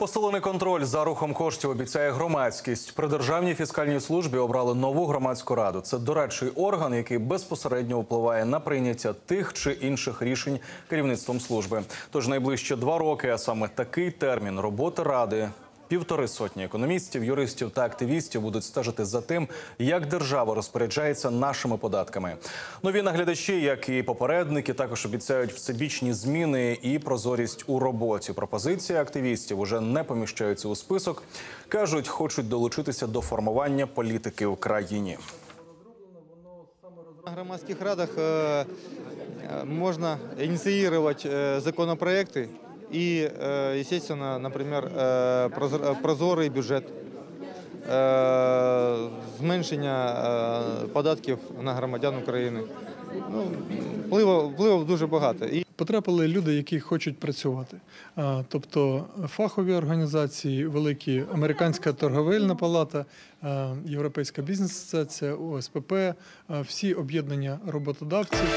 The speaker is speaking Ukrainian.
Посилений контроль за рухом коштів обіцяє громадськість. При державній фіскальній службі обрали нову громадську раду. Це дорадчий орган, який безпосередньо впливає на прийняття тих чи інших рішень керівництвом служби. Тож найближче два роки, а саме такий термін роботи ради. Півтори сотні економістів, юристів та активістів будуть стежити за тим, як держава розпоряджається нашими податками. Нові наглядачі, як і попередники, також обіцяють всебічні зміни і прозорість у роботі. Пропозиції активістів уже не поміщаються у список. кажуть, хочуть долучитися до формування політики в країні. На громадских радах э, э, можно инициировать э, законопроекты и, э, естественно, например, э, прозорий бюджет, е, зменшення е, податків на громадян України. Ну, впливу дуже багато. Потрапили люди, які хочуть працювати. Тобто фахові організації, великі американська торговельна палата, Європейська бізнес асоціація, ОСПП, всі об'єднання роботодавців.